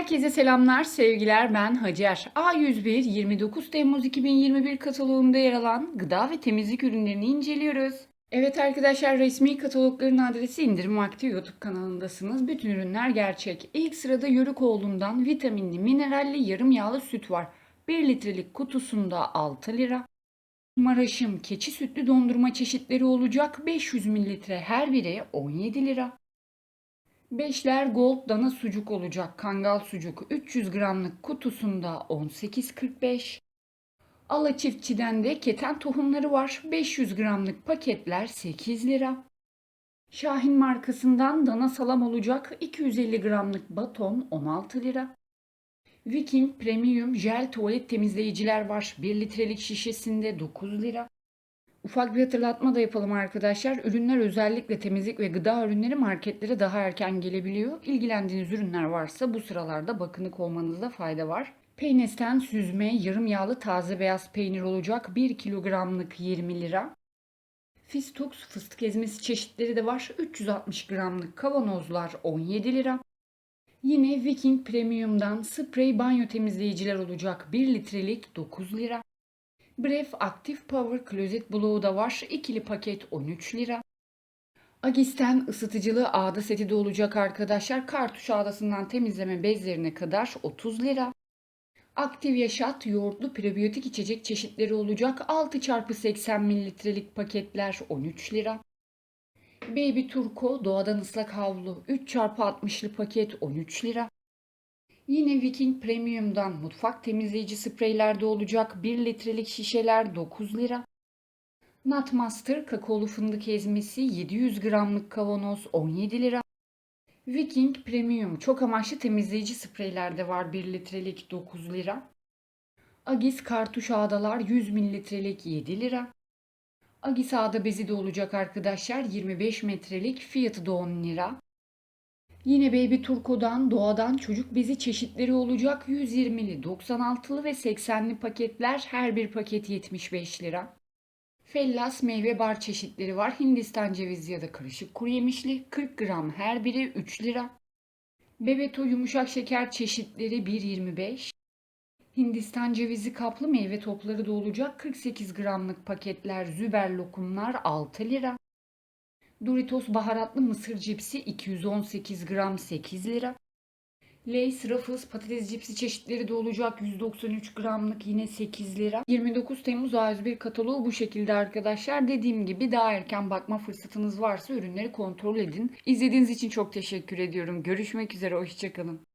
Herkese selamlar, sevgiler. Ben Hacer. A101 29 Temmuz 2021 kataloğunda yer alan gıda ve temizlik ürünlerini inceliyoruz. Evet arkadaşlar resmi katalogların adresi indirim vakti YouTube kanalındasınız. Bütün ürünler gerçek. İlk sırada Yörükoğlu'ndan vitaminli, mineralli, yarım yağlı süt var. 1 litrelik kutusunda 6 lira. Maraş'ım keçi sütlü dondurma çeşitleri olacak 500 mililitre her biri 17 lira. Beşler Gold dana sucuk olacak. Kangal sucuk 300 gramlık kutusunda 18.45. Ala çiftçiden de keten tohumları var. 500 gramlık paketler 8 lira. Şahin markasından dana salam olacak 250 gramlık baton 16 lira. Viking Premium jel tuvalet temizleyiciler var. 1 litrelik şişesinde 9 lira. Ufak bir hatırlatma da yapalım arkadaşlar. Ürünler özellikle temizlik ve gıda ürünleri marketlere daha erken gelebiliyor. İlgilendiğiniz ürünler varsa bu sıralarda bakınık olmanızda fayda var. Peynes'ten süzme yarım yağlı taze beyaz peynir olacak 1 kilogramlık 20 lira. Fistux fıstık ezmesi çeşitleri de var. 360 gramlık kavanozlar 17 lira. Yine Viking Premium'dan sprey banyo temizleyiciler olacak 1 litrelik 9 lira. Bref Active Power Closet Bloğu da var. İkili paket 13 lira. Agis'ten ısıtıcılı ağda seti de olacak arkadaşlar. Kartuş ağdasından temizleme bezlerine kadar 30 lira. Aktif Yaşat yoğurtlu prebiyotik içecek çeşitleri olacak. 6x80 mililitrelik paketler 13 lira. Baby Turco doğadan ıslak havlu 3x60'lı paket 13 lira. Yine Viking Premium'dan mutfak temizleyici spreylerde olacak 1 litrelik şişeler 9 lira. Nutmaster kakaolu fındık ezmesi 700 gramlık kavanoz 17 lira. Viking Premium çok amaçlı temizleyici spreylerde var 1 litrelik 9 lira. Agis kartuş ağdalar 100 mililitrelik 7 lira. Agis ağda bezi de olacak arkadaşlar 25 metrelik fiyatı da 10 lira. Yine Baby Turco'dan doğadan çocuk bezi çeşitleri olacak 120'li, 96'lı ve 80'li paketler her bir paket 75 lira. Fellas meyve bar çeşitleri var. Hindistan cevizi ya da karışık kuru yemişli 40 gram her biri 3 lira. Bebeto yumuşak şeker çeşitleri 1.25. Hindistan cevizi kaplı meyve topları da olacak 48 gramlık paketler züber lokumlar 6 lira. Doritos baharatlı mısır cipsi 218 gram 8 lira. Lay's Ruffles patates cipsi çeşitleri de olacak 193 gramlık yine 8 lira. 29 Temmuz A101 kataloğu bu şekilde arkadaşlar. Dediğim gibi daha erken bakma fırsatınız varsa ürünleri kontrol edin. İzlediğiniz için çok teşekkür ediyorum. Görüşmek üzere, hoşçakalın.